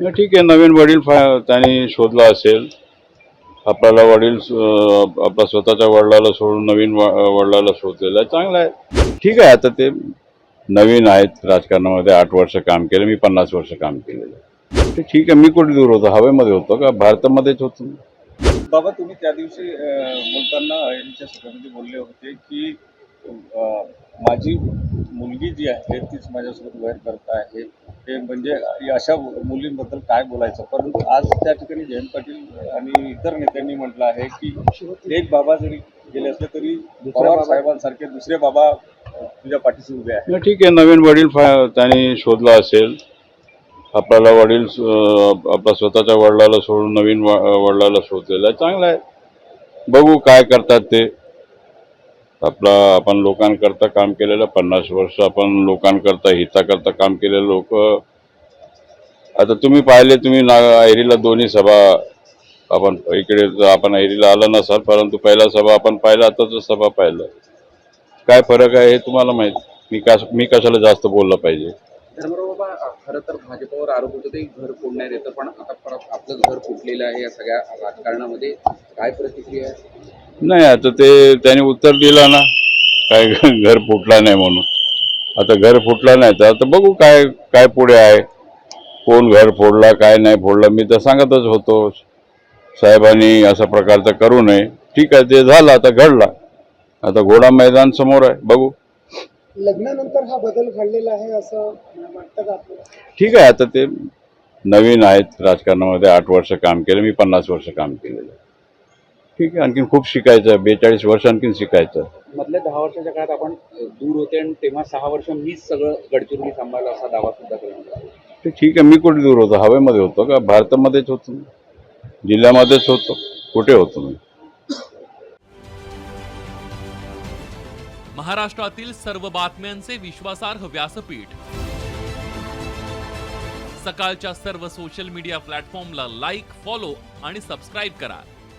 ठीक आहे नवीन वडील त्यांनी शोधला असेल. आपल्याला वडील आपल्या स्वतःच्या वडिलाला सोडून नवीन वडिलाला शोधलेला आहे. चांगलं आहे. ठीक आहे आता ते नवीन आहेत राजकारणामध्ये. आठ वर्ष काम केलं मी पन्नास वर्ष काम केलेलं आहे. ते ठीक आहे मी कुठे दूर होतो? हवेमध्ये होतो का? भारतामध्येच होतो बाबा तुम्ही त्या दिवशी बोलताना यांच्या सभेमध्ये बोलले होते की माझी मुलगी जी आहे तीच माझ्यासोबत वैर करत आहे. ते म्हणजे अशा मुलींबद्दल काय बोलायचं? परंतु आज त्या ठिकाणी जयंत पाटील आणि इतर नेत्यांनी म्हटलं आहे की एक बाबा जरी गेले असले तरी पवार साहेबांसारखे दुसरे बाबा तुझ्या पाठीशी उभे आहेत. ठीक आहे. नवीन वडील त्यांनी शोधला असेल. आपल्याला वडील आपल्या स्वतःच्या वडिलाला सोडून नवीन वडिलाला शोधलेला आहे. चांगलं आहे. बघू काय करतात ते. आपला आपण लोकांकरता काम केलेलं पन्नास वर्ष आपण लोकांकरता हिताकरता काम केलेलं लोक आता तुम्ही पाहिले तुम्ही ना ऐरीला दोन्ही सभा आपण इकडे आपण ऐरीला आला नसाल परंतु पहिला सभा आपण पाहिला आताच सभा पाहिलं. काय फरक आहे हे तुम्हाला माहीत? मी का मी कशाला जास्त बोललं पाहिजे? खरं तर भाजपावर आरोप होतो ते घर फोडण्यात येतं पण आता परत आपलं घर फुटलेलं आहे या सगळ्या राजकारणामध्ये. काय प्रतिक्रिया आहे? नाही आता ते त्याने उत्तर दिलं ना. काय घर फुटला नाही म्हणून. आता घर फुटला नाही तर आता बघू काय काय पुढे आहे. कोण घर फोडला काय नाही फोडला मी तर सांगतच होतो. साहेबांनी अशा प्रकारचं करू नये. ठीक आहे ते झालं आता घडला. आता घोडा मैदान समोर आहे बघू. लग्नानंतर हा बदल घडलेला आहे असं वाटतं का? ठीक आहे आता ते नवीन आहेत. राजकारणामध्ये आठ वर्ष काम केलं मी पन्नास वर्ष काम केलेलं आहे. ठीक आहे आणखीन खूप शिकायचं आहे बेचाळीस वर्ष आणखीन शिकायचं. मधल्या दहा वर्षाच्या काळात आपण दूर होते आणि तेव्हा सहा वर्ष मीच सगळं गडचिरोली सांभाळलं असा दावा सुद्धा ते ठीक आहे मी कुठे दूर होतो? हवेमध्ये होतो का? भारतामध्येच होतो मी. जिल्ह्यामध्येच होतो. कुठे होतो मी? महाराष्ट्रातील सर्व बातम्यांचे विश्वासार्ह व्यासपीठ. सकाळच्या सर्व सोशल मीडिया प्लॅटफॉर्मला लाईक फॉलो आणि सबस्क्राईब करा.